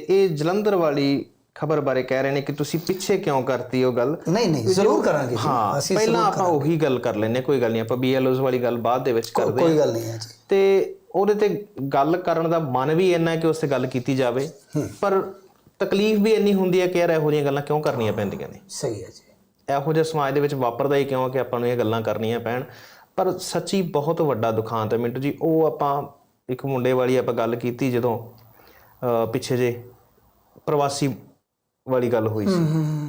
ਇਹ ਜਲੰਧਰ ਵਾਲੀ ਖਬਰ ਬਾਰੇ ਕਹਿ ਰਹੇ ਨੇ ਕਿ ਤੁਸੀਂ ਪਿੱਛੇ ਕਿਉਂ ਕਰਤੀ ਉਹ ਗੱਲ? ਨਹੀਂ ਨਹੀਂ ਜ਼ਰੂਰ ਕਰਾਂਗੇ ਜੀ। ਹਾਂ ਅਸੀਂ ਪਹਿਲਾਂ ਆਪਾਂ ਉਹੀ ਗੱਲ ਕਰ ਲੈਨੇ ਕੋਈ ਗੱਲ ਨਹੀਂ ਆਪਾਂ ਬੀਐਲਓਜ਼ ਵਾਲੀ ਗੱਲ ਬਾਅਦ ਦੇ ਵਿੱਚ ਕਰਦੇ ਕੋਈ ਗੱਲ ਨਹੀਂ ਹੈ ਜੀ। ਤੇ ਉਹਦੇ ਤੇ ਗੱਲ ਕਰਨ ਦਾ ਮਨ ਵੀ ਇੰਨਾ ਹੈ ਕਿ ਉਸ ਤੇ ਗੱਲ ਕੀਤੀ ਜਾਵੇ। ਪਰ ਤਕਲੀਫ ਵੀ ਇੰਨੀ ਹੁੰਦੀ ਹੈ ਕਿ ਯਾਰ ਇਹੋ ਜਿਹੀਆਂ ਗੱਲਾਂ ਕਿਉਂ ਕਰਨੀਆਂ ਪੈਂਦੀਆਂ ਨੇ? ਸਹੀ ਹੈ ਜੀ। ਇਹੋ ਜਿਹਾ ਸਮਾਜ ਦੇ ਵਿੱਚ ਵਾਪਰਦਾ ਹੀ ਕਿਉਂ ਕਿ ਆਪਾਂ ਨੂੰ ਇਹ ਗੱਲਾਂ ਕਰਨੀਆਂ ਪੈਣ? ਪਰ ਸੱਚੀ ਬਹੁਤ ਵੱਡਾ ਦੁਖਾਂਤ ਹੈ। ਮਿੰਟੂ ਜੀ ਉਹ ਆਪਾਂ ਇੱਕ ਮੁੰਡੇ ਵਾਲੀ ਆਪਾਂ ਗੱਲ ਕੀਤੀ ਜਦੋਂ ਪਿੱਛੇ ਜੇ ਪ੍ਰਵਾਸੀ ਵਾਲੀ ਗੱਲ ਹੋਈ ਸੀ।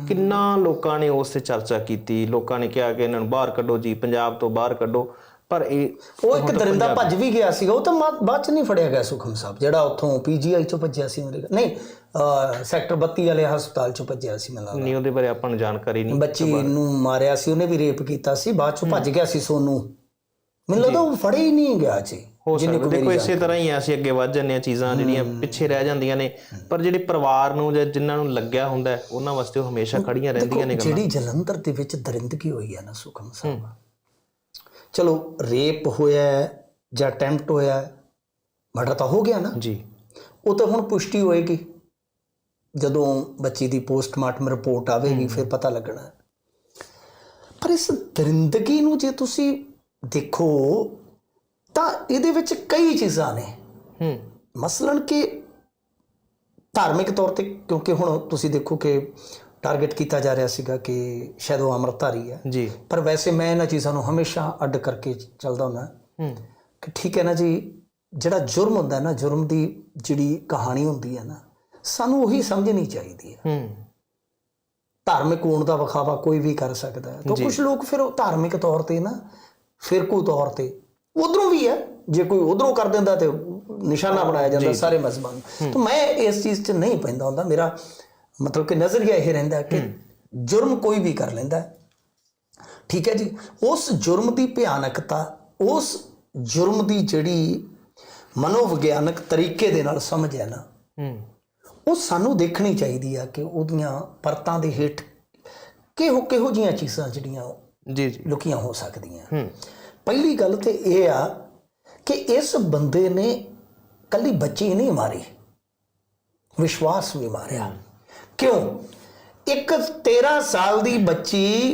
ਕਿੰਨਾ ਲੋਕਾਂ ਨੇ ਉਸ ਤੇ ਚਰਚਾ ਕੀਤੀ ਲੋਕਾਂ ਨੇ ਕਿਹਾ ਕਿ ਇਹਨਾਂ ਨੂੰ ਬਾਹਰ ਕੱਢੋ ਜੀ ਪੰਜਾਬ ਤੋਂ ਬਾਹਰ ਕੱਢੋ। ਪਰ ਇਹ ਉਹ ਇੱਕ ਦਰਿੰਦਾ ਭੱਜ ਵੀ ਗਿਆ ਸੀਗਾ ਉਹ ਤਾਂ ਬਾਅਦ ਚ ਨਹੀਂ ਫੜਿਆ ਗਿਆ ਸੁਖਮ ਸਾਹਿਬ ਜਿਹੜਾ ਉੱਥੋਂ ਪੀਜੀਆਈ ਚੋਂ ਭੱਜਿਆ ਸੀ ਮੇਰੇ ਨਹੀਂ ਸੈਕਟਰ 32 ਵਾਲੇ ਹਸਪਤਾਲ ਚੋਂ ਭੱਜਿਆ ਸੀ ਮੈਨੂੰ ਨਹੀਂ ਉਹਦੇ ਬਾਰੇ ਆਪਾਂ ਨੂੰ ਜਾਣਕਾਰੀ ਨਹੀਂ। ਬੱਚੀ ਨੂੰ ਮਾਰਿਆ ਸੀ ਉਹਨੇ ਵੀ ਰੇਪ ਕੀਤਾ ਸੀ ਬਾਅਦ ਚੋਂ ਭੱਜ ਗਿਆ ਸੀ ਸੋਨੂ। ਮੈਨੂੰ ਲੱਗਦਾ ਉਹ ਫੜੇ ਹੀ ਨਹੀਂ ਗਿਆ ਜੀ ਹੋ ਸਕਦਾ। ਦੇਖੋ ਇਸੇ ਤਰ੍ਹਾਂ ਹੀ ਆ, ਅਸੀਂ ਅੱਗੇ ਵੱਧ ਜੰਨੇ ਆ ਚੀਜ਼ਾਂ ਜਿਹੜੀਆਂ ਪਿੱਛੇ ਰਹਿ ਜਾਂਦੀਆਂ ਨੇ। ਪਰ ਜਿਹੜੇ ਪਰਿਵਾਰ ਨੂੰ ਜਾਂ ਜਿਨ੍ਹਾਂ ਨੂੰ ਲੱਗਿਆ ਹੁੰਦਾ ਉਹਨਾਂ ਵਾਸਤੇ ਉਹ ਹਮੇਸ਼ਾ ਖੜੀਆਂ ਰਹਿੰਦੀਆਂ ਨੇ ਗੱਲਾਂ। ਜਿਹੜੀ ਜਲੰਧਰ ਦੇ ਵਿੱਚ ਦਰਿੰਦਗੀ ਹੋਈ ਹੈ ਨਾ ਸੁਖਮ ਸਾਹਿਬ। ਚਲੋ ਰੇਪ ਹੋਇਆ ਜਾਂ ਅਟੈਂਪਟ ਹੋਇਆ ਮਰਡਰ ਤਾਂ ਹੋ ਗਿਆ ਨਾ। ਜੀ। ਉਹ ਤਾਂ ਹੁਣ ਪੁਸ਼ਟੀ ਹੋਏਗੀ। ਜਦੋਂ ਬੱਚੀ ਦੀ ਪੋਸਟਮਾਰਟਮ ਰਿਪੋਰਟ ਆਵੇਗੀ ਫਿਰ ਪਤਾ ਲੱਗਣਾ। ਪਰ ਇਸ ਦਰਿੰਦਗੀ ਨੂੰ ਜੇ ਤੁਸੀਂ ਦੇਖੋ ਤਾਂ ਇਹਦੇ ਵਿੱਚ ਕਈ ਚੀਜ਼ਾਂ ਨੇ। ਹੂੰ। ਮਸਲਨ ਕਿ ਧਾਰਮਿਕ ਤੌਰ ਤੇ ਕਿਉਂਕਿ ਹੁਣ ਤੁਸੀਂ ਦੇਖੋ ਕਿ ਟਾਰਗੇਟ ਕੀਤਾ ਜਾ ਰਿਹਾ ਸੀਗਾ ਕਿ ਸ਼ਾਇਦ ਉਹ ਅੰਮ੍ਰਿਤਧਾਰੀ ਹੈ। ਜੀ। ਪਰ ਵੈਸੇ ਮੈਂ ਇਹਨਾਂ ਚੀਜ਼ਾਂ ਨੂੰ ਹਮੇਸ਼ਾ ਅੱਡ ਕਰਕੇ ਚੱਲਦਾ ਹੁੰਦਾ। ਹੂੰ। ਕਿ ਠੀਕ ਹੈ ਨਾ ਜੀ ਜਿਹੜਾ ਜੁਰਮ ਹੁੰਦਾ ਨਾ ਜੁਰਮ ਦੀ ਜਿਹੜੀ ਕਹਾਣੀ ਹੁੰਦੀ ਹੈ ਨਾ ਸਾਨੂੰ ਉਹੀ ਸਮਝਣੀ ਚਾਹੀਦੀ ਹੈ। ਹੂੰ। ਧਾਰਮਿਕ ਹੋਣ ਦਾ ਵਿਖਾਵਾ ਕੋਈ ਵੀ ਕਰ ਸਕਦਾ ਹੈ। ਤਾਂ ਕੁਝ ਲੋਕ ਫਿਰ ਉਹ ਧਾਰਮਿਕ ਤੌਰ ਤੇ ਨਾ ਫਿਰਕੂ ਤੌਰ ਤੇ ਉਧਰੋਂ ਵੀ ਹੈ ਜੇ ਕੋਈ ਉਧਰੋਂ ਕਰ ਦਿੰਦਾ ਤੇ ਨਿਸ਼ਾਨਾ ਬਣਾਇਆ ਜਾਂਦਾ ਸਾਰੇ ਮਜ਼ਹਬਾਂ ਨੂੰ ਤਾਂ ਮੈਂ ਇਸ ਚੀਜ਼ 'ਚ ਨਹੀਂ ਪੈਂਦਾ ਹੁੰਦਾ ਮੇਰਾ ਮਤਲਬ ਕਿ ਨਜ਼ਰੀਆ ਇਹ ਰਹਿੰਦਾ ਕਿ ਜੁਰਮ ਕੋਈ ਵੀ ਕਰ ਲੈਂਦਾ। ਠੀਕ ਹੈ ਜੀ? ਉਸ ਜੁਰਮ ਦੀ ਭਿਆਨਕਤਾ ਉਸ ਜੁਰਮ ਦੀ ਜਿਹੜੀ ਮਨੋਵਿਗਿਆਨਕ ਤਰੀਕੇ ਦੇ ਨਾਲ ਸਮਝ ਹੈ ਨਾ ਉਹ ਸਾਨੂੰ ਦੇਖਣੀ ਚਾਹੀਦੀ ਆ ਕਿ ਉਹਦੀਆਂ ਪਰਤਾਂ ਦੇ ਹੇਠ ਕਿਹੋ ਕਿਹੋ ਜੀਆਂ ਚੀਜ਼ਾਂ ਜਿਹੜੀਆਂ ਜੀ ਜੀ। ਲੁਕੀਆਂ ਹੋ ਸਕਦੀਆਂ। ਹੂੰ। ਪਹਿਲੀ ਗੱਲ ਤੇ ਇਹ ਆ ਕਿ ਇਸ ਬੰਦੇ ਨੇ ਕੱਲੀ ਬੱਚੀ ਨਹੀਂ ਮਾਰੀ ਵਿਸ਼ਵਾਸ ਵੀ ਮਾਰਿਆ। ਕਿਉਂ? ਇੱਕ 13 ਸਾਲ ਦੀ ਬੱਚੀ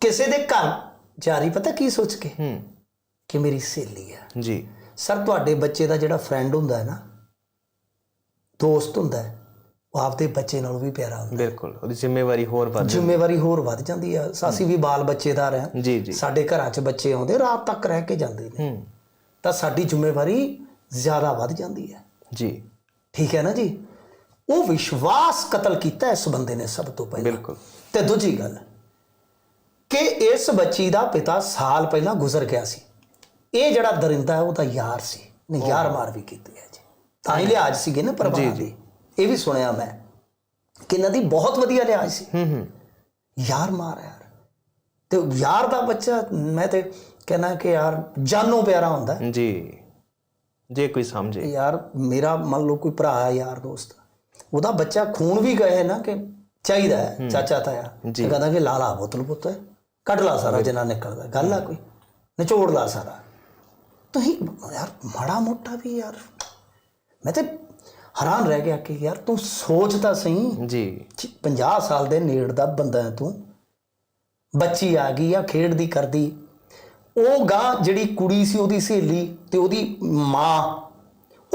ਕਿਸੇ ਦੇ ਘਰ ਜਾ ਰਹੀ ਪਤਾ ਕੀ ਸੋਚ ਕੇ? ਹੂੰ। ਕਿ ਮੇਰੀ ਸਹੇਲੀ ਆ। ਜੀ। ਸਰ ਤੁਹਾਡੇ ਬੱਚੇ ਦਾ ਜਿਹੜਾ ਫਰੈਂਡ ਹੁੰਦਾ ਹੈ ਨਾ ਦੋਸਤ ਹੁੰਦਾ ਹੈ ਉਹ ਆਪਦੇ ਬੱਚੇ ਨਾਲੋਂ ਵੀ ਪਿਆਰਾ ਹੁੰਦਾ। ਬਿਲਕੁਲ ਉਹਦੀ ਜ਼ਿੰਮੇਵਾਰੀ ਹੋਰ ਵੱਧ ਜ਼ਿੰਮੇਵਾਰੀ ਹੋਰ ਵੱਧ ਜਾਂਦੀ ਆ। ਅਸੀਂ ਵੀ ਬਾਲ ਬੱਚੇਦਾਰ ਆ ਜੀ ਜੀ। ਸਾਡੇ ਘਰਾਂ 'ਚ ਬੱਚੇ ਆਉਂਦੇ ਰਾਤ ਤੱਕ ਰਹਿ ਕੇ ਜਾਂਦੇ ਨੇ। ਹੂੰ। ਤਾਂ ਸਾਡੀ ਜ਼ਿੰਮੇਵਾਰੀ ਜ਼ਿਆਦਾ ਵੱਧ ਜਾਂਦੀ ਹੈ। ਜੀ। ਠੀਕ ਹੈ ਨਾ ਜੀ? ਉਹ ਵਿਸ਼ਵਾਸ ਕਤਲ ਕੀਤਾ ਇਸ ਬੰਦੇ ਨੇ ਸਭ ਤੋਂ ਪਹਿਲਾਂ। ਬਿਲਕੁਲ। ਤੇ ਦੂਜੀ ਗੱਲ ਕਿ ਇਸ ਬੱਚੀ ਦਾ ਪਿਤਾ ਸਾਲ ਪਹਿਲਾਂ ਗੁਜ਼ਰ ਗਿਆ ਸੀ। ਇਹ ਜਿਹੜਾ ਦਰਿੰਦਾ ਹੈ ਉਹਦਾ ਯਾਰ ਸੀ। ਨੇ ਯਾਰ ਮਾਰ ਵੀ ਕੀਤੀ ਹੈ ਜੀ। ਤਾਂ ਹੀ ਲਿਹਾਜ਼ ਸੀਗੇ ਨਾ ਪਰਿਵਾਰ ਦੀ। ਇਹ ਵੀ ਸੁਣਿਆ ਮੈਂ ਕਿ ਇਹਨਾਂ ਦੀ ਬਹੁਤ ਵਧੀਆ ਲਿਹਾਜ਼ ਸੀ। ਹੂੰ ਹੂੰ। ਯਾਰ ਮਾਰ ਯਾਰ। ਤੇ ਯਾਰ ਦਾ ਬੱਚਾ ਮੈਂ ਤੇ ਕਹਿਣਾ ਕਿ ਯਾਰ ਜਾਨੋਂ ਪਿਆਰਾ ਹੁੰਦਾ। ਹੈ। ਜੀ। ਜੇ ਕੋਈ ਸਮਝੇ। ਯਾਰ ਮੇਰਾ ਮੰਨ ਲਓ ਕੋਈ ਭਰਾ ਹੈ ਯਾਰ ਦੋਸਤ। ਉਹਦਾ ਬੱਚਾ ਖੂਨ ਵੀ ਗਏ ਨਾ ਕਿ ਚਾਹੀਦਾ ਹੈ ਚਾਚਾ ਤਾਇਆ। ਤੇ ਕਹਿੰਦਾ ਕਿ ਲਾ ਲਾ ਬੋਤਲ ਪੁੱਤ ਕੱਢ ਲਾ ਸਾਰਾ ਜਿੰਨਾ ਨਿਕਲਦਾ। ਗੱਲ ਆ ਕੋਈ? ਨਿਚੋੜ ਲਾ ਸਾਰਾ। ਤੁਸੀਂ ਯਾਰ ਮਾੜਾ ਮੋਟਾ ਵੀ ਯਾਰ। ਮੈਂ ਤੇ ਹੈਰਾਨ ਰਹਿ ਗਿਆ ਕਿ ਯਾਰ ਤੂੰ ਸੋਚ ਤਾਂ ਸਹੀ। ਜੀ। 50 ਸਾਲ ਦੇ ਨੇੜ ਦਾ ਬੰਦਾ ਹੈ ਤੂੰ। ਬੱਚੀ ਆ ਗਈ ਆ ਖੇਡਦੀ ਕਰਦੀ। ਉਹ ਗਾਂ ਜਿਹੜੀ ਕੁੜੀ ਸੀ ਉਹਦੀ ਸਹੇਲੀ ਤੇ ਉਹਦੀ ਮਾਂ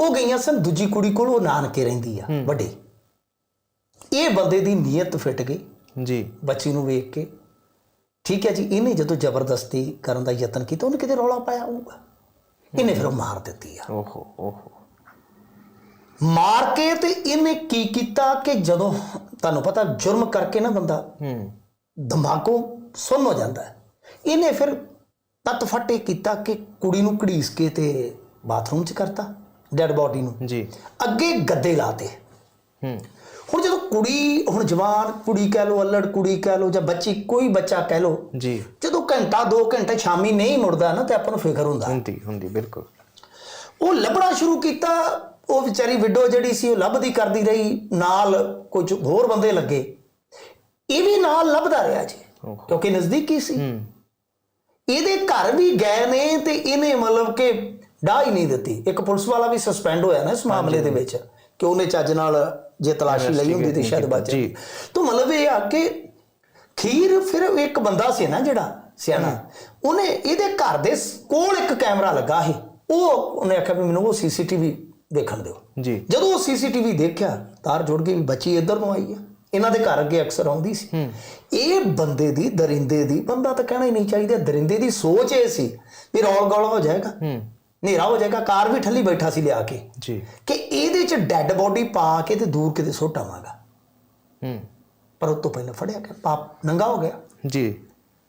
ਉਹ ਗਈਆਂ ਸਨ। ਦੂਜੀ ਕੁੜੀ ਕੋਲ ਉਹ ਨਾਨਕੇ ਰਹਿੰਦੀ ਆ ਵੱਡੀ। ਇਹ ਬੰਦੇ ਦੀ ਨੀਅਤ ਫਿੱਟ ਗਈ। ਜੀ। ਬੱਚੀ ਨੂੰ ਵੇਖ ਕੇ। ਠੀਕ ਹੈ ਜੀ ਇਹਨੇ ਜਦੋਂ ਜ਼ਬਰਦਸਤੀ ਕਰਨ ਦਾ ਯਤਨ ਕੀਤਾ ਉਹਨੇ ਕਿਤੇ ਰੌਲਾ ਪਾਇਆ ਹੋਊਗਾ। ਇਹਨੇ ਫਿਰ ਉਹ ਮਾਰ ਦਿੱਤੀ ਆ। ਓਹੋ ਓਹੋ। ਮਾਰ ਕੇ ਤੇ ਇਹਨੇ ਕੀ ਕੀਤਾ ਕਿ ਜਦੋਂ ਤੁਹਾਨੂੰ ਪਤਾ ਜੁਰਮ ਕਰਕੇ ਨਾ ਬੰਦਾ ਹੂੰ। ਦਿਮਾਗੋਂ ਸੁੰਨ ਹੋ ਜਾਂਦਾ ਇਹਨੇ ਫਿਰ ਤਤ ਫੱਟੇ ਕੀਤਾ ਕਿ ਕੁੜੀ ਨੂੰ ਘੜੀਸ ਕੇ ਤੇ ਬਾਥਰੂਮ 'ਚ ਕਰਤਾ ਡੈਡ ਬਾਡੀ ਨੂੰ। ਜੀ। ਅੱਗੇ ਗੱਦੇ ਲਾਤੇ। ਹੂੰ। ਹੁਣ ਜਦੋਂ ਕੁੜੀ ਹੁਣ ਜਵਾਨ ਕੁੜੀ ਕਹਿ ਲੋ ਅਲੜ ਕੁੜੀ ਕਹਿ ਲੋ ਜਾਂ ਬੱਚੀ ਕੋਈ ਬੱਚਾ ਕਹਿ ਲੋ ਜੀ। ਜਦੋਂ ਘੰਟਾ 2 ਘੰਟੇ ਸ਼ਾਮੀ ਨਹੀਂ ਮੁੜਦਾ ਨਾ ਤੇ ਆਪਾਂ ਨੂੰ ਫਿਕਰ ਹੁੰਦਾ। ਹੁੰਦੀ ਹੁੰਦੀ ਬਿਲਕੁਲ। ਉਹ ਲੱਭਣਾ ਸ਼ੁਰੂ ਕੀਤਾ ਉਹ ਵਿਚਾਰੀ ਵਿਡੋ ਜਿਹੜੀ ਸੀ ਉਹ ਲੱਭਦੀ ਕਰਦੀ ਰਹੀ ਨਾਲ ਕੁਝ ਹੋਰ ਬੰਦੇ ਲੱਗੇ। ਇਹ ਵੀ ਨਾਲ ਲੱਭਦਾ ਰਿਹਾ ਜੀ। ਕਿਉਂਕਿ ਨਜ਼ਦੀਕੀ ਸੀ। ਇਹਦੇ ਘਰ ਵੀ ਗਏ ਨੇ ਤੇ ਇਹਨੇ ਮਤਲਬ ਕਿ ਡਾਹ ਹੀ ਨਹੀਂ ਦਿੱਤੀ। ਇੱਕ ਪੁਲਿਸ ਵਾਲਾ ਵੀ ਸਸਪੈਂਡ ਹੋਇਆ ਨਾ ਇਸ ਮਾਮਲੇ ਦੇ ਵਿੱਚ ਕਿ ਉਹਨੇ ਚੱਜ ਨਾਲ ਜੇ ਤਲਾਸ਼ੀ ਲਈ ਹੁੰਦੀ ਤੇ ਸ਼ਾਇਦ ਬਚ ਜੀ। ਤਾਂ ਮਤਲਬ ਇਹ ਆ ਕਿ ਖੀਰ ਫਿਰ ਇੱਕ ਬੰਦਾ ਸੀ ਨਾ ਜਿਹੜਾ ਸਿਆਣਾ ਉਹਨੇ ਇਹਦੇ ਘਰ ਦੇ ਕੋਲ ਇੱਕ ਕੈਮਰਾ ਲੱਗਾ ਸੀ। ਉਹ ਉਹਨੇ ਆਖਿਆ ਵੀ ਮੈਨੂੰ ਉਹ ਸੀਸੀਟੀਵੀ ਦੇਖਣ ਦਿਓ। ਜੀ। ਜਦੋਂ ਉਹ ਸੀਸੀਟੀਵੀ ਦੇਖਿਆ ਤਾਰ ਜੁੜ ਗਈ ਵੀ ਬੱਚੀ ਇੱਧਰ ਨੂੰ ਆਈ ਹੈ ਇਹਨਾਂ ਦੇ ਘਰ ਅੱਗੇ ਅਕਸਰ ਆਉਂਦੀ ਸੀ। ਇਹ ਬੰਦੇ ਦੀ ਦਰਿੰਦੇ ਦੀ ਬੰਦਾ ਤਾਂ ਕਹਿਣਾ ਹੀ ਨਹੀਂ ਚਾਹੀਦਾ ਦਰਿੰਦੇ ਦੀ ਸੋਚ ਇਹ ਸੀ ਵੀ ਰੌਲ ਗੌਲ ਹੋ ਜਾਏਗਾ। ਹਨੇਰਾ ਹੋ ਜਾਏਗਾ ਕਾਰ ਵੀ ਠੱਲੀ ਬੈਠਾ ਸੀ ਲਿਆ ਕੇ। ਜੀ। ਕਿ ਇਹਦੇ ਚ ਡੈੱਡ ਬੋਡੀ ਪਾ ਕੇ ਤੇ ਦੂਰ ਕਿਤੇ ਸੁੱਟ ਆਵਾਂਗਾ। ਹੂੰ। ਪਰ ਉਹ ਤੋਂ ਪਹਿਲਾਂ ਫੜਿਆ ਗਿਆ। ਪਾਪ ਨੰਗਾ ਹੋ ਗਿਆ। ਜੀ।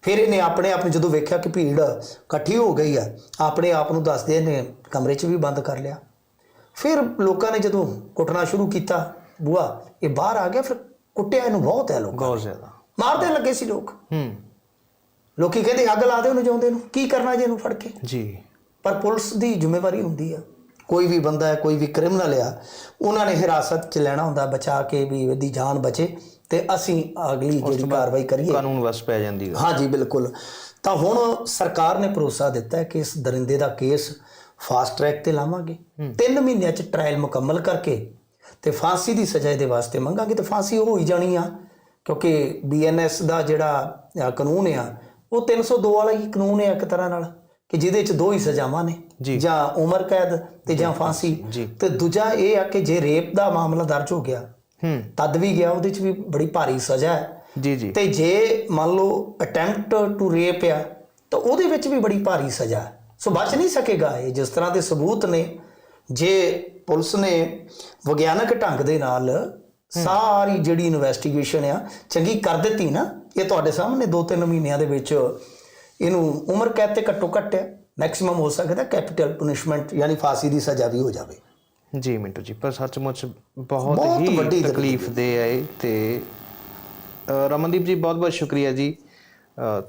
ਫਿਰ ਇਹਨੇ ਆਪਣੇ ਆਪ ਨੂੰ ਜਦੋਂ ਵੇਖਿਆ ਕਿ ਭੀੜ ਇਕੱਠੀ ਹੋ ਗਈ ਆ ਆਪਣੇ ਆਪ ਨੂੰ ਦੱਸਦੇ ਨੇ ਕਮਰੇ 'ਚ ਵੀ ਬੰਦ ਕਰ ਲਿਆ। ਫਿਰ ਲੋਕਾਂ ਨੇ ਜਦੋਂ ਕੁੱਟਣਾ ਸ਼ੁਰੂ ਕੀਤਾ ਬੂਆ ਇਹ ਬਾਹਰ ਆ ਗਿਆ ਫਿਰ ਕੁੱਟਿਆ ਇਹਨੂੰ ਬਹੁਤ ਹੈ ਲੋਕ ਬਹੁਤ ਜ਼ਿਆਦਾ। ਮਾਰਦੇ ਲੱਗੇ ਸੀ ਲੋਕ। ਹੂੰ। ਲੋਕੀ ਕਹਿੰਦੇ ਅੱਗ ਲਾ ਦੇ ਉਹਨੂੰ ਜਿਉਂਦੇ ਨੂੰ। ਕੀ ਕਰਨਾ ਜੇ ਇਹਨੂੰ ਫੜ ਕੇ? ਜੀ। ਪਰ ਪੁਲਿਸ ਦੀ ਜ਼ਿੰਮੇਵਾਰੀ ਹੁੰਦੀ ਆ। ਕੋਈ ਵੀ ਬੰਦਾ ਹੈ ਕੋਈ ਵੀ ਕ੍ਰਿਮੀਨਲ ਆ ਉਹਨਾਂ ਨੇ ਹਿਰਾਸਤ 'ਚ ਲੈਣਾ ਹੁੰਦਾ ਬਚਾ ਕੇ ਵੀ ਇਹਦੀ ਜਾਨ ਬਚੇ ਤੇ ਅਸੀਂ ਅਗਲੀ ਜਿਹੜੀ ਕਾਰਵਾਈ ਕਰੀਏ। ਕਾਨੂੰਨ ਵਸ ਪੈ ਜਾਂਦੀ ਹੈ ਹਾਂਜੀ ਬਿਲਕੁਲ। ਤਾਂ ਹੁਣ ਸਰਕਾਰ ਨੇ ਭਰੋਸਾ ਦਿੱਤਾ ਹੈ ਕਿ ਇਸ ਦਰਿੰਦੇ ਦਾ ਕੇਸ ਫਾਸਟ ਟਰੈਕ ਤੇ ਲਾਵਾਂਗੇ। 3 ਮਹੀਨਿਆਂ ਚ ਟ੍ਰਾਇਲ ਮੁਕੰਮਲ ਕਰਕੇ ਤੇ ਫਾਂਸੀ ਦੀ ਸਜ਼ਾ ਇਹਦੇ ਵਾਸਤੇ ਮੰਗਾਂਗੇ ਤੇ ਫਾਂਸੀ ਹੋ ਹੀ ਜਾਣੀ ਆ ਕਿਉਂਕਿ ਬੀਐਨਐਸ ਦਾ ਜਿਹੜਾ ਕਾਨੂੰਨ ਆ ਉਹ 302 ਵਾਲਾ ਹੀ ਕਾਨੂੰਨ ਹੈ ਇੱਕ ਤਰ੍ਹਾਂ ਨਾਲ ਕਿ ਜਿਹਦੇ ਚ ਦੋ ਹੀ ਸਜ਼ਾਵਾਂ ਨੇ ਜੀ। ਉਮਰ ਕੈਦ ਤੇ ਜਾਂ ਫਾਂਸੀ। ਤੇ ਦੂਜਾ ਇਹ ਆ ਕਿ ਜੇ ਰੇਪ ਦਾ ਮਾਮਲਾ ਦਰਜ ਹੋ ਗਿਆ ਹੂੰ। ਤਦ ਵੀ ਗਿਆ ਉਹਦੇ ਚ ਵੀ ਬੜੀ ਭਾਰੀ ਸਜ਼ਾ ਹੈ। ਜੀ ਜੀ। ਤੇ ਜੇ ਮੰਨ ਲਓ ਅਟੈਂਪਟ ਟੂ ਰੇਪ ਆ ਤਾਂ ਉਹਦੇ ਵਿੱਚ ਵੀ ਬੜੀ ਭਾਰੀ ਸਜ਼ਾ। ਸੋ ਬਚ ਨਹੀਂ ਸਕੇਗਾ ਇਹ ਜਿਸ ਤਰ੍ਹਾਂ ਦੇ ਸਬੂਤ ਨੇ ਜੇ ਪੁਲਿਸ ਨੇ ਵਿਗਿਆਨਕ ਢੰਗ ਦੇ ਨਾਲ ਸਾਰੀ ਜਿਹੜੀ ਇਨਵੈਸਟੀਗੇਸ਼ਨ ਆ ਚੰਗੀ ਕਰ ਦਿੱਤੀ ਨਾ ਇਹ ਤੁਹਾਡੇ ਸਾਹਮਣੇ 2-3 ਮਹੀਨਿਆਂ ਦੇ ਵਿੱਚ ਇਹਨੂੰ ਉਮਰ ਕੈਦ ਤੇ ਘੱਟੋ ਘੱਟ ਮੈਕਸਿਮਮ ਹੋ ਸਕਦਾ ਕੈਪੀਟਲ ਪੁਨਿਸ਼ਮੈਂਟ ਯਾਨੀ ਫਾਂਸੀ ਦੀ ਸਜ਼ਾ ਵੀ ਹੋ ਜਾਵੇ। ਜੀ ਮਿੰਟੂ ਜੀ ਪਰ ਸੱਚਮੁੱਚ ਬਹੁਤ ਹੀ ਤਕਲੀਫ ਦੇ ਇਹ ਤੇ ਰਮਨਦੀਪ ਜੀ ਬਹੁਤ ਬਹੁਤ ਸ਼ੁਕਰੀਆ ਜੀ।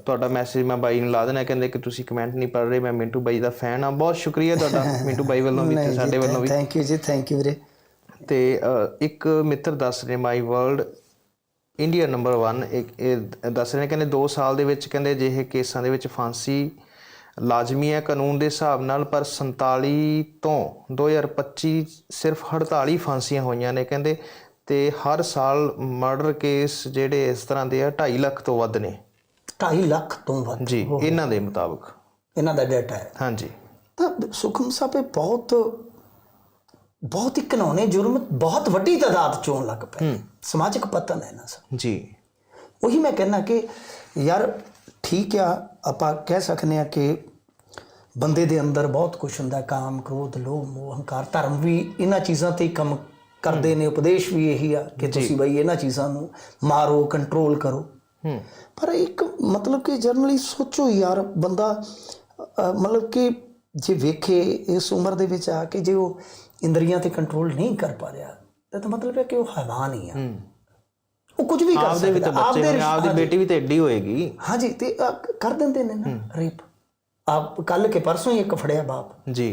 ਤੁਹਾਡਾ ਮੈਸੇਜ ਮੈਂ ਬਾਈ ਨੂੰ ਲਾ ਦੇਣਾ ਕਹਿੰਦੇ ਕਿ ਤੁਸੀਂ ਕਮੈਂਟ ਨਹੀਂ ਪੜ੍ਹ ਰਹੇ ਮੈਂ ਮਿੰਟੂ ਬਾਈ ਦਾ ਫੈਨ ਆ ਬਹੁਤ ਸ਼ੁਕਰੀਆ ਤੁਹਾਡਾ ਮਿੰਟੂ ਬਾਈ ਵੱਲੋਂ ਵੀ ਤੇ ਸਾਡੇ ਵੱਲੋਂ ਵੀ। ਥੈਂਕ ਯੂ ਜੀ ਥੈਂਕ ਯੂ ਵੀਰੇ। ਤੇ ਇੱਕ ਮਿੱਤਰ ਦੱਸ ਰਹੇ ਮਾਈ ਵਰਲਡ ਇੰਡੀਆ ਨੰਬਰ 1 ਇੱਕ ਇਹ ਦੱਸ ਰਹੇ ਕਹਿੰਦੇ 2 ਸਾਲ ਦੇ ਵਿੱਚ ਕਹਿੰਦੇ ਅਜਿਹੇ ਕੇਸਾਂ ਦੇ ਵਿੱਚ ਫਾਂਸੀ ਲਾਜ਼ਮੀ ਹੈ ਕਾਨੂੰਨ ਦੇ ਹਿਸਾਬ ਨਾਲ ਪਰ 47 ਤੋਂ 2025 ਸਿਰਫ 48 ਫਾਂਸੀਆਂ ਹੋਈਆਂ ਨੇ ਕਹਿੰਦੇ ਤੇ ਹਰ ਸਾਲ ਮਰਡਰ ਕੇਸ ਜਿਹੜੇ ਇਸ ਤਰ੍ਹਾਂ ਦੇ ਆ 2.5 ਲੱਖ ਤੋਂ ਵੱਧ ਨੇ। 2.5 ਲੱਖ ਤੋਂ ਵੱਧ? ਜੀ ਇਹਨਾਂ ਦੇ ਮੁਤਾਬਕ। ਇਹਨਾਂ ਦਾ ਡਾਟਾ ਹੈ। ਹਾਂਜੀ। ਤਾਂ ਸੁਖਮ ਸਾਹਿਬ ਇਹ ਬਹੁਤ ਬਹੁਤ ਹੀ ਘਿਨੌਣੇ ਜੁਰਮ ਬਹੁਤ ਵੱਡੀ ਤਾਦਾਦ ਚੋਂ ਲੱਗ ਪਏ। ਸਮਾਜਿਕ ਪਤਨ ਹੈ ਨਾ ਸਰ ਜੀ। ਉਹੀ ਮੈਂ ਕਹਿੰਦਾ ਕਿ ਯਾਰ ਠੀਕ ਆ ਆਪਾਂ ਕਹਿ ਸਕਨੇ ਆ ਕਿ ਬੰਦੇ ਦੇ ਅੰਦਰ ਬਹੁਤ ਕੁਝ ਹੁੰਦਾ ਕਾਮ ਕ੍ਰੋਧ ਲੋਭ ਮੋਹ ਹੰਕਾਰ ਧਰਮ ਵੀ ਇਹਨਾਂ ਚੀਜ਼ਾਂ ਤੇ ਹੀ ਕੰਮ ਕਰਦੇ ਨੇ ਉਪਦੇਸ਼ ਵੀ ਇਹੀ ਆ ਕਿ ਤੁਸੀਂ ਬਈ ਇਹਨਾਂ ਚੀਜ਼ਾਂ ਨੂੰ ਮਾਰੋ ਕੰਟਰੋਲ ਕਰੋ। ਪਰ ਇੱਕ ਮਤਲਬ ਕਿ ਜਰਨਲੀ ਸੋਚੋ ਯਾਰ ਬੰਦਾ ਮਤਲਬ ਕਿ ਜੇ ਵੇਖੇ ਇਸ ਉਮਰ ਦੇ ਵਿੱਚ ਆ ਕੇ ਜੇ ਉਹ ਇੰਦਰੀਆਂ ਤੇ ਕੰਟਰੋਲ ਨਹੀਂ ਕਰ ਪਾ ਰਿਹਾ ਤਾਂ ਇਹਦਾ ਮਤਲਬ ਹੈ ਕਿ ਉਹ ਹੈਵਾਨ ਹੀ ਆ। ਉਹ ਕੁਝ ਵੀ ਕਰ ਆਪਦੇ ਵੀ ਤਾਂ ਸਕਦਾ ਬੱਚੇ ਆਪਦੇ ਹੋਣੇ ਆਪਦੀ ਬੇਟੀ ਵੀ ਤਾਂ ਐਡੀ ਹੋਏਗੀ। ਹਾਂਜੀ ਤੇ ਕਰ ਦਿੰਦੇ ਨੇ ਨਾ ਰੇਪ ਆਪ ਕੱਲ ਕੇ ਪਰਸੋਂ ਹੀ ਇੱਕ ਫੜਿਆ ਬਾਪ। ਜੀ।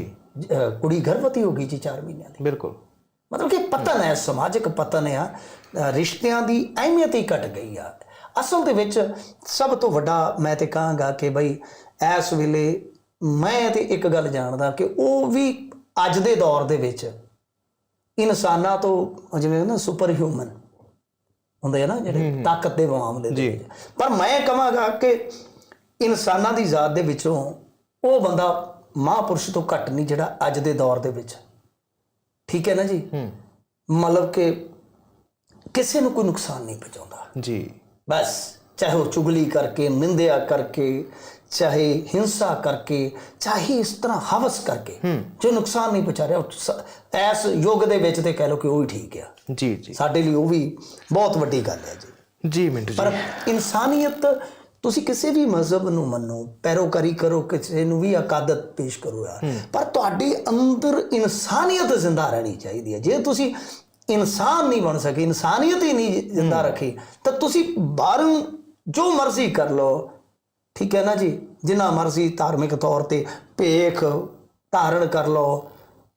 ਕੁੜੀ ਗਰਭਵਤੀ ਹੋ ਗਈ ਜੀ 4 ਮਹੀਨਿਆਂ ਦੀ। ਬਿਲਕੁਲ। ਮਤਲਬ ਕਿ ਪਤਨ ਹੈ ਸਮਾਜਿਕ ਪਤਨ ਆ ਰਿਸ਼ਤਿਆਂ ਦੀ ਅਹਿਮੀਅਤ ਹੀ ਘਟ ਗਈ ਆ। ਅਸਲ ਦੇ ਵਿੱਚ ਸਭ ਤੋਂ ਵੱਡਾ ਮੈਂ ਤੇ ਕਹਾਂਗਾ ਕਿ ਬਈ ਇਸ ਵੇਲੇ ਮੈਂ ਤੇ ਇੱਕ ਗੱਲ ਜਾਣਦਾ ਕਿ ਉਹ ਵੀ ਅੱਜ ਦੇ ਦੌਰ ਦੇ ਵਿੱਚ ਇਨਸਾਨਾਂ ਤੋਂ ਜਿਵੇਂ ਨਾ ਸੁਪਰ ਹਿਊਮਨ ਹੁੰਦੇ ਆ ਨਾ ਜਿਹੜੇ ਤਾਕਤ ਦੇ ਮਾਮਲੇ ਦੇ ਪਰ ਮੈਂ ਕਹਾਂਗਾ ਕਿ ਇਨਸਾਨਾਂ ਦੀ ਜ਼ਾਤ ਦੇ ਵਿੱਚੋਂ ਉਹ ਬੰਦਾ ਮਹਾਂਪੁਰਸ਼ ਤੋਂ ਘੱਟ ਨਹੀਂ ਜਿਹੜਾ ਅੱਜ ਦੇ ਦੌਰ ਦੇ ਵਿੱਚ। ਠੀਕ ਹੈ ਨਾ ਜੀ? ਹੂੰ। ਮਤਲਬ ਕਿ ਕਿਸੇ ਨੂੰ ਕੋਈ ਨੁਕਸਾਨ ਨਹੀਂ ਪਹੁੰਚਾਉਂਦਾ। ਜੀ। ਬਸ ਚਾਹੇ ਉਹ ਚੁਗਲੀ ਕਰਕੇ ਨਿੰਦਿਆ ਕਰਕੇ ਚਾਹੇ ਹਿੰਸਾ ਕਰਕੇ ਚਾਹੇ ਇਸ ਤਰ੍ਹਾਂ ਹਵਸ ਕਰਕੇ ਜੋ ਨੁਕਸਾਨ ਨਹੀਂ ਪਹੁੰਚਾ ਰਿਹਾ ਇਸ ਯੁੱਗ ਦੇ ਵਿੱਚ ਤੇ ਕਹਿ ਲਓ ਕਿ ਉਹ ਹੀ ਠੀਕ ਆ। ਜੀ ਜੀ। ਸਾਡੇ ਲਈ ਉਹ ਵੀ ਬਹੁਤ ਵੱਡੀ ਗੱਲ ਹੈ ਜੀ। ਜੀ ਮਿੰਟੂ ਜੀ। ਪਰ ਇਨਸਾਨੀਅਤ ਤੁਸੀਂ ਕਿਸੇ ਵੀ ਮਜ਼ਹਬ ਨੂੰ ਮੰਨੋ ਪੈਰੋਕਾਰੀ ਕਰੋ ਕਿਸੇ ਨੂੰ ਵੀ ਅਕਾਦਤ ਪੇਸ਼ ਕਰੋ ਯਾਰ। ਪਰ ਤੁਹਾਡੇ ਅੰਦਰ ਇਨਸਾਨੀਅਤ ਜ਼ਿੰਦਾ ਰਹਿਣੀ ਚਾਹੀਦੀ ਹੈ। ਜੇ ਤੁਸੀਂ ਇਨਸਾਨ ਨਹੀਂ ਬਣ ਸਕੇ ਇਨਸਾਨੀਅਤ ਹੀ ਨਹੀਂ ਜ਼ਿੰਦਾ ਰੱਖੀ ਤਾਂ ਤੁਸੀਂ ਬਾਹਰੋਂ ਜੋ ਮਰਜ਼ੀ ਕਰ ਲਓ। ਠੀਕ ਹੈ ਨਾ ਜੀ? ਜਿੰਨਾ ਮਰਜ਼ੀ ਧਾਰਮਿਕ ਤੌਰ ਤੇ ਭੇਖ ਧਾਰਨ ਕਰ ਲਓ।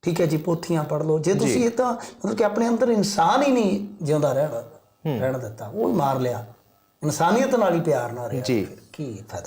ਠੀਕ ਹੈ ਜੀ? ਪੋਥੀਆਂ ਪੜ ਲਓ। ਜੇ ਤੁਸੀਂ ਇਹ ਤਾਂ ਮਤਲਬ ਕਿ ਆਪਣੇ ਅੰਦਰ ਇਨਸਾਨ ਹੀ ਨਹੀਂ ਜਿਉਂਦਾ ਰਹਿਣਾ ਰਹਿਣ ਦਿੱਤਾ ਉਹ ਹੀ ਮਾਰ ਲਿਆ। ਇਨਸਾਨੀਅਤ ਨਾਲ ਹੀ ਪਿਆਰ ਨਾ ਰਿਹਾ ਜੀ। ਕੀ ਫਾਇਦਾ